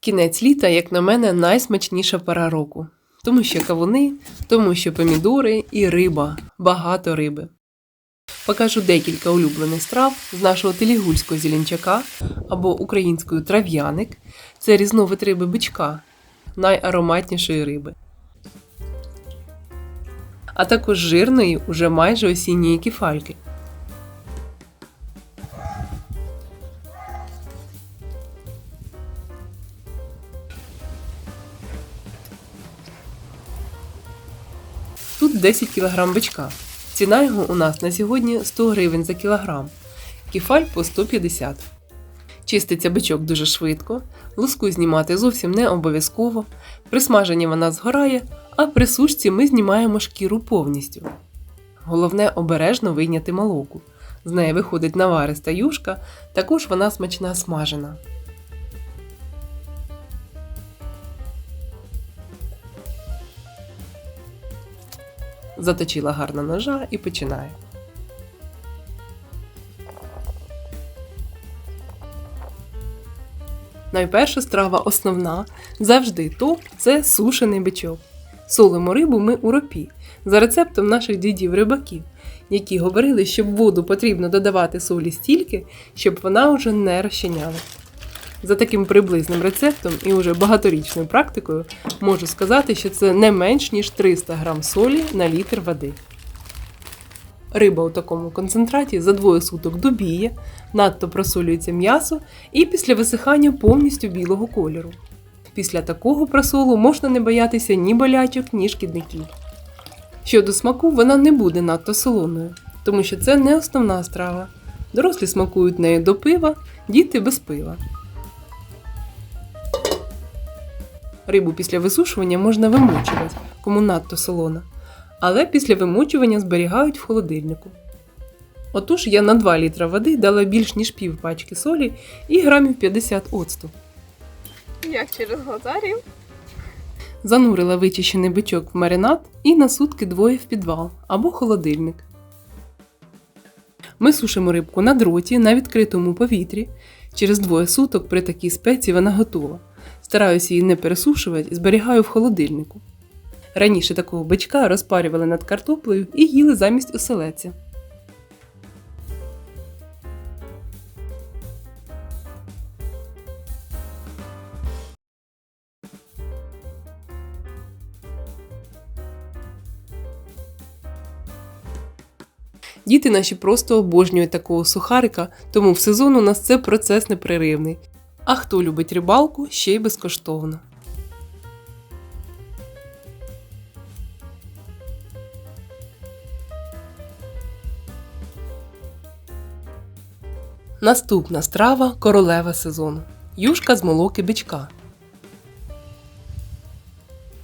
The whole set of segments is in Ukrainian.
Кінець літа, як на мене, найсмачніша пора року. Тому що кавуни, тому що помідори і риба, багато риби. Покажу декілька улюблених страв з нашого телігульського зеленчака або українською трав'яник. Це різновид риби бичка, найароматнішої риби. А також жирної, уже майже осінньої кефальки. Тут 10 кг бичка. Ціна його у нас на сьогодні 100 гривень за кілограм. Кефаль по 150. Чиститься бичок дуже швидко, луску знімати зовсім не обов'язково. При смаженні вона згорає, а при сушці ми знімаємо шкіру повністю. Головне обережно вийняти молоку. З неї виходить навариста юшка, також вона смачна смажена. Заточила гарно ножа і починаю. Найперша страва основна, завжди топ це сушений бичок. Солимо рибу ми у ропі, за рецептом наших дідів рибаків, які говорили, що в воду потрібно додавати солі стільки, щоб вона вже не розчиняла. За таким приблизним рецептом і уже багаторічною практикою можу сказати, що це не менш ніж 300 г солі на літр води. Риба у такому концентраті за двоє суток добіє, надто просолюється м'ясо і після висихання повністю білого кольору. Після такого просолу можна не боятися ні болячок, ні шкідників. Щодо смаку, вона не буде надто солоною, тому що це не основна страва. Дорослі смакують нею до пива, діти без пива. Рибу після висушування можна вимочувати, кому надто солона, але після вимочування зберігають в холодильнику. Отож я на 2 літра води дала більш ніж пів пачки солі і грамів 50 оцту. Як через глазарів? Занурила вичищений бичок в маринад і на сутки двоє в підвал або холодильник. Ми сушимо рибку на дроті на відкритому повітрі. Через двоє суток при такій спеці вона готова. Стараюся її не пересушувати, зберігаю в холодильнику. Раніше такого бичка розпарювали над картоплею і їли замість оселеця. Діти наші просто обожнюють такого сухарика, тому в сезон у нас це процес непреривний. А хто любить рибалку, ще й безкоштовно. Наступна страва королева сезону. Юшка з молоки бичка.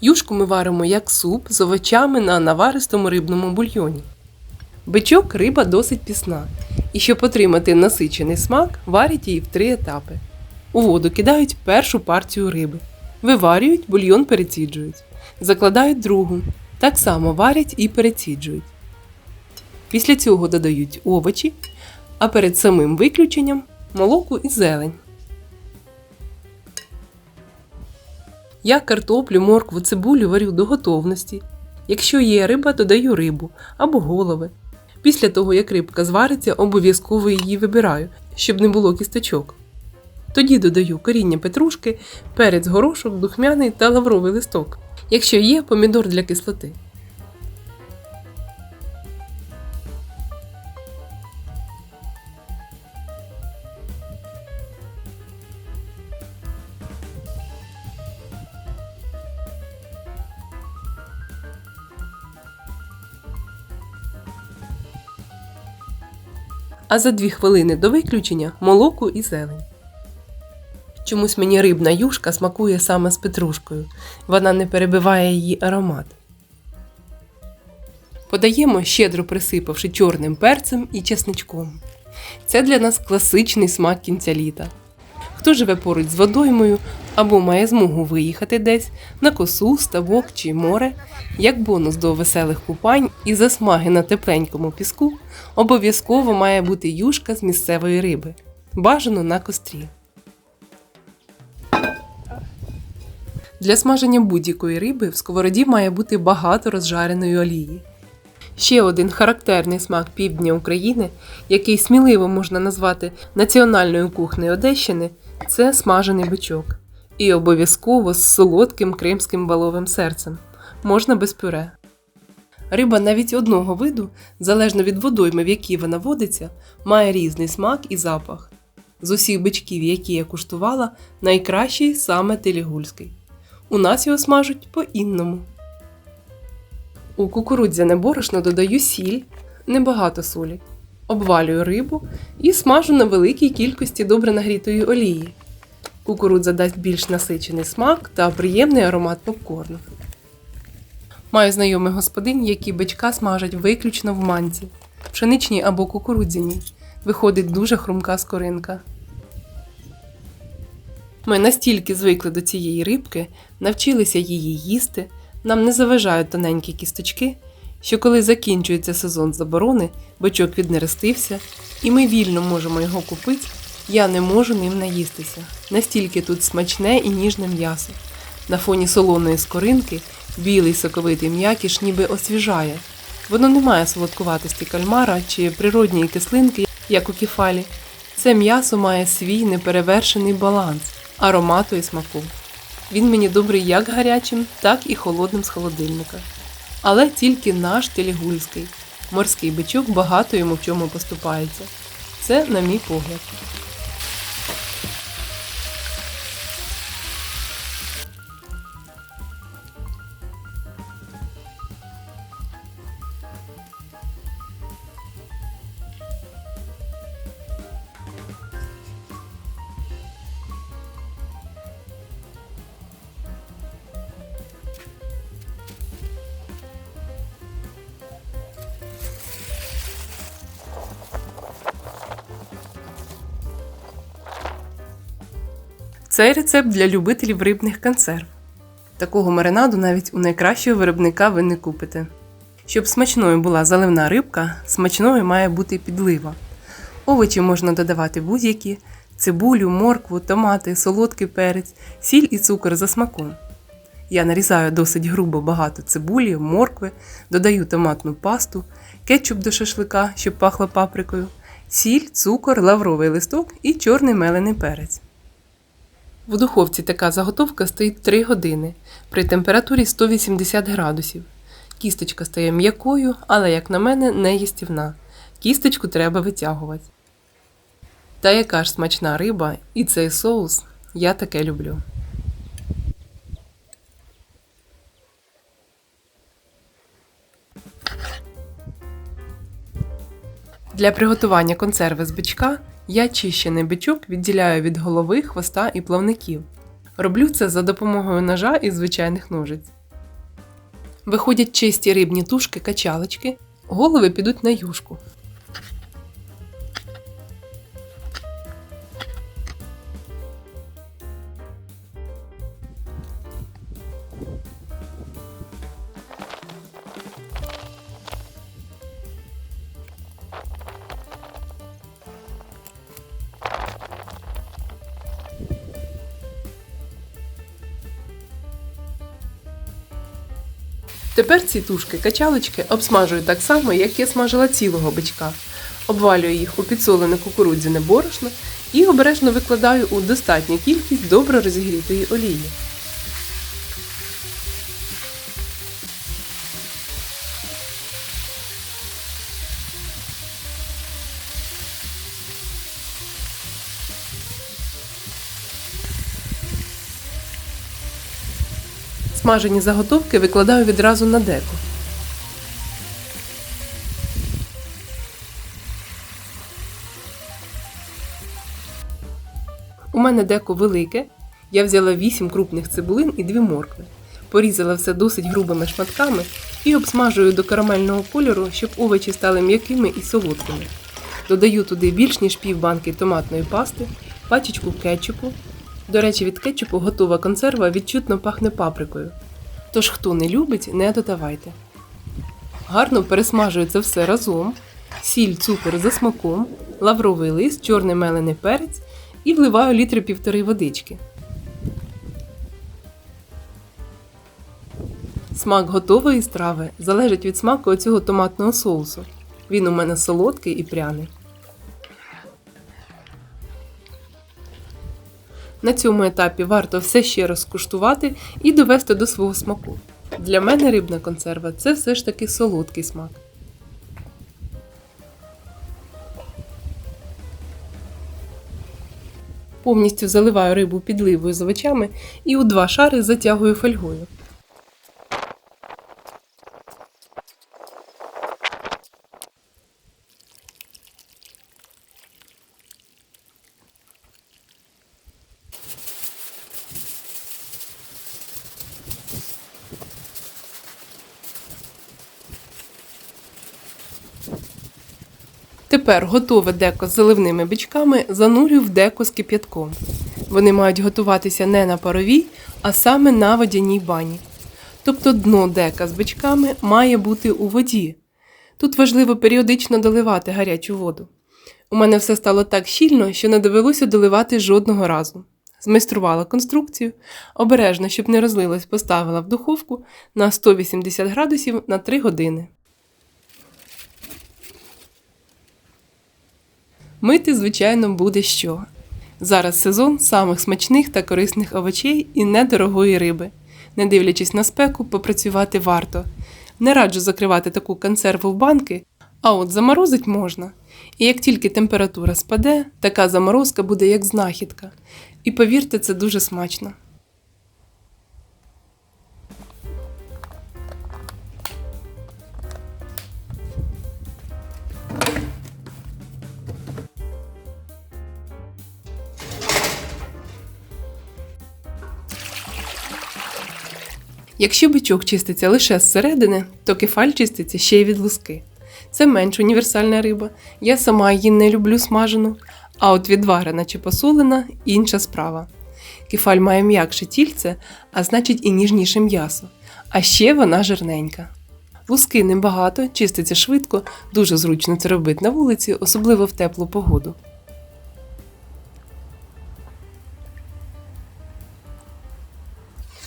Юшку ми варимо як суп з овочами на наваристому рибному бульйоні. Бичок риба досить пісна, і щоб отримати насичений смак, варять її в три етапи. У воду кидають першу партію риби, виварюють, бульйон переціджують, закладають другу, так само варять і переціджують. Після цього додають овочі, а перед самим виключенням молоко і зелень. Я картоплю, моркву, цибулю варю до готовності. Якщо є риба, додаю рибу або голови. Після того, як рибка звариться, обов'язково її вибираю, щоб не було кісточок. Тоді додаю коріння петрушки, перець горошок, духмяний та лавровий листок. Якщо є, помідор для кислоти. А за 2 хвилини до виключення молоко і зелень. Чомусь мені рибна юшка смакує саме з петрушкою. Вона не перебиває її аромат. Подаємо, щедро присипавши чорним перцем і чесничком. Це для нас класичний смак кінця літа. Хто живе поруч з водоймою або має змогу виїхати десь на косу, ставок чи море, як бонус до веселих купань і засмаги на тепленькому піску, обов'язково має бути юшка з місцевої риби, бажано на кострі. Для смаження будь-якої риби в сковороді має бути багато розжареної олії. Ще один характерний смак півдня України, який сміливо можна назвати національною кухнею Одещини, це смажений бичок. І обов'язково з солодким кримським баловим серцем. Можна без пюре. Риба навіть одного виду, залежно від водойми, в якій вона водиться, має різний смак і запах. З усіх бичків, які я куштувала, найкращий саме телігульський. У нас його смажуть по-інному. У кукурудзяне борошно додаю сіль, небагато солі, обвалюю рибу і смажу на великій кількості добре нагрітої олії. Кукурудза дасть більш насичений смак та приємний аромат попкорну. Маю знайомих господинь, які бичка смажать виключно в манці, пшеничній або кукурудзяній. Виходить дуже хрумка скоринка. Ми настільки звикли до цієї рибки, навчилися її їсти, нам не заважають тоненькі кісточки, що коли закінчується сезон заборони, бичок віднерестився, і ми вільно можемо його купити, я не можу ним наїстися. Настільки тут смачне і ніжне м'ясо. На фоні солоної скоринки білий соковитий м'якіш ніби освіжає. Воно не має солодкуватості кальмара чи природньої кислинки, як у кефалі. Це м'ясо має свій неперевершений баланс аромату і смаку. Він мені добрий як гарячим, так і холодним з холодильника. Але тільки наш телігульський. Морський бичок багато йому в чому поступається. Це на мій погляд. Цей рецепт для любителів рибних консерв. Такого маринаду навіть у найкращого виробника ви не купите. Щоб смачною була заливна рибка, смачною має бути підлива. Овочі можна додавати будь-які: цибулю, моркву, томати, солодкий перець, сіль і цукор за смаком. Я нарізаю досить грубо багато цибулі, моркви, додаю томатну пасту, кетчуп до шашлика, щоб пахло паприкою, сіль, цукор, лавровий листок і чорний мелений перець. В духовці така заготовка стоїть 3 години при температурі 180 градусів. Кісточка стає м'якою, але, як на мене, не їстівна. Кісточку треба витягувати. Та яка ж смачна риба і цей соус я таке люблю. Для приготування консерви з бичка я чищений бичок відділяю від голови, хвоста і плавників. Роблю це за допомогою ножа і звичайних ножиць. Виходять чисті рибні тушки качалочки, голови підуть на юшку. Тепер ці тушки качалочки обсмажую так само, як я смажила цілого бичка. Обвалюю їх у підсолене кукурудзяне борошно і обережно викладаю у достатню кількість добре розігрітої олії. Смажені заготовки викладаю відразу на деко. У мене деко велике. Я взяла 8 крупних цибулин і 2 моркви. Порізала все досить грубими шматками і обсмажую до карамельного кольору, щоб овочі стали м'якими і солодкими. Додаю туди більш ніж пів банки томатної пасти, пачечку кетчупу. До речі, від кетчупу готова консерва відчутно пахне паприкою. Тож, хто не любить, не додавайте. Гарно пересмажую це все разом, сіль, цукор за смаком, лавровий лист, чорний мелений перець і вливаю літри півтори водички. Смак готової страви залежить від смаку оцього томатного соусу. Він у мене солодкий і пряний. На цьому етапі варто все ще раз скуштувати і довести до свого смаку. Для мене рибна консерва це все ж таки солодкий смак. Повністю заливаю рибу підливою з овочами і у два шари затягую фольгою. Тепер готове деко з заливними бичками занурюю в деко з кип'ятком. Вони мають готуватися не на паровій, а саме на водяній бані. Тобто дно дека з бичками має бути у воді. Тут важливо періодично доливати гарячу воду. У мене все стало так щільно, що не довелося доливати жодного разу. Змайструвала конструкцію, обережно, щоб не розлилось, поставила в духовку на 180 градусів на 3 години. Мити, звичайно, буде що. Зараз сезон самих смачних та корисних овочей і недорогої риби. Не дивлячись на спеку, попрацювати варто. Не раджу закривати таку консерву в банки, а от заморозить можна. І як тільки температура спаде, така заморозка буде як знахідка. І повірте, це дуже смачно. Якщо бичок чиститься лише зсередини, то кефаль чиститься ще й від луски. Це менш універсальна риба. Я сама її не люблю смажену, а от відварена чи посолена інша справа. Кефаль має м'якше тільце, а значить і ніжніше м'ясо. А ще вона жирненька. Луски небагато, чиститься швидко, дуже зручно це робити на вулиці, особливо в теплу погоду.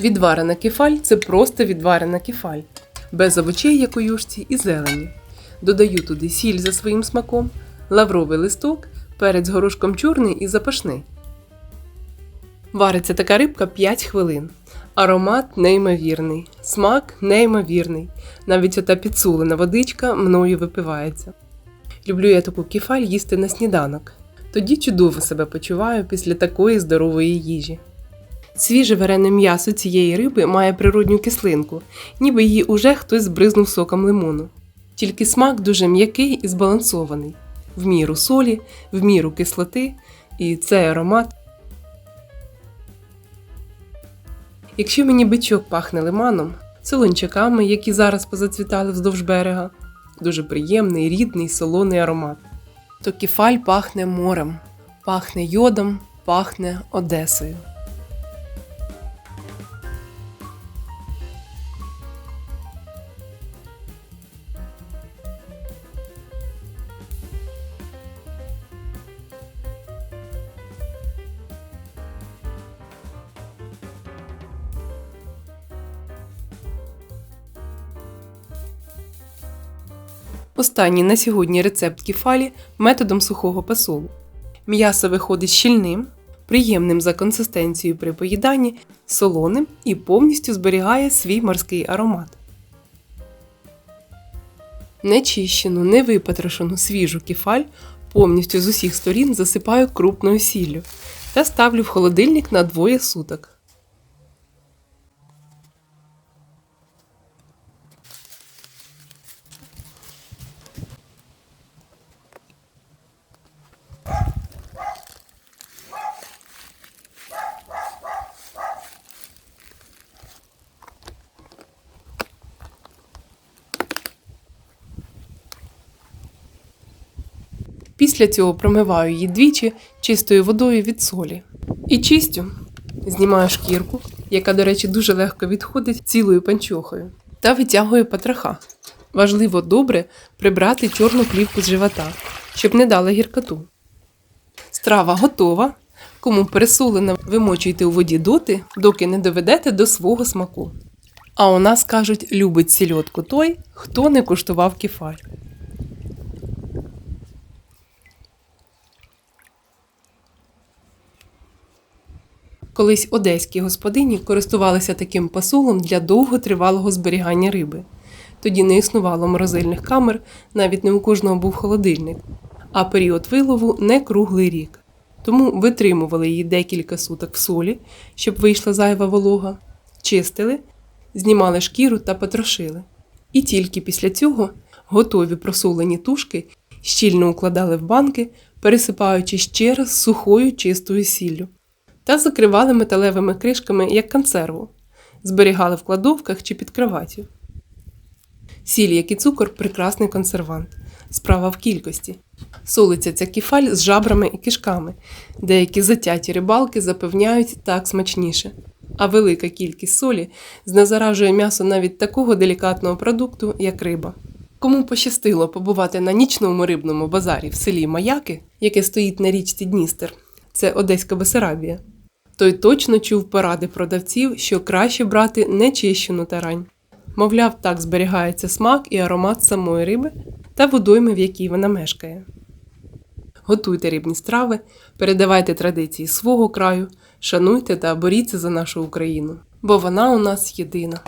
Відварена кефаль це просто відварена кефаль, без овочей, як у юшці, і зелені. Додаю туди сіль за своїм смаком, лавровий листок, перець горошком чорний і запашний. Вариться така рибка 5 хвилин. Аромат неймовірний, смак неймовірний. Навіть ота підсулена водичка мною випивається. Люблю я таку кефаль їсти на сніданок. Тоді чудово себе почуваю після такої здорової їжі. Свіже варене м'ясо цієї риби має природню кислинку, ніби її уже хтось збризнув соком лимону. Тільки смак дуже м'який і збалансований, в міру солі, в міру кислоти, і цей аромат. Якщо мені бичок пахне лиманом, солончаками, які зараз позацвітали вздовж берега, дуже приємний, рідний, солоний аромат, то кефаль пахне морем, пахне йодом, пахне Одесою. Останній на сьогодні рецепт кефалі методом сухого посолу. М'ясо виходить щільним, приємним за консистенцією при поїданні, солоним і повністю зберігає свій морський аромат. Нечищену, невипотрошену свіжу кефаль повністю з усіх сторін засипаю крупною сіллю та ставлю в холодильник на двоє суток. Після цього промиваю її двічі чистою водою від солі. І чистю. Знімаю шкірку, яка, до речі, дуже легко відходить цілою панчохою, та витягую потроха. Важливо добре прибрати чорну плівку з живота, щоб не дала гіркоту. Страва готова. Кому пересолена, вимочуйте у воді доти, доки не доведете до свого смаку. А у нас кажуть, любить сільотку той, хто не куштував кефаль. Колись одеські господині користувалися таким посулом для довготривалого зберігання риби. Тоді не існувало морозильних камер, навіть не у кожного був холодильник, а період вилову не круглий рік. Тому витримували її декілька суток в солі, щоб вийшла зайва волога, чистили, знімали шкіру та потрошили. І тільки після цього готові просолені тушки щільно укладали в банки, пересипаючи ще раз сухою чистою сіллю та закривали металевими кришками як консерву, зберігали в кладовках чи під кроваттю. Сіль, як і цукор, прекрасний консервант. Справа в кількості. Солиться ця кефаль з жабрами і кишками. Деякі затяті рибалки запевняють так смачніше. А велика кількість солі знезаражує м'ясо навіть такого делікатного продукту, як риба. Кому пощастило побувати на нічному рибному базарі в селі Маяки, яке стоїть на річці Дністер, це Одеська Бесарабія, той точно чув поради продавців, що краще брати нечищену тарань. Мовляв, так зберігається смак і аромат самої риби та водойми, в якій вона мешкає. Готуйте рибні страви, передавайте традиції свого краю, шануйте та боріться за нашу Україну, бо вона у нас єдина.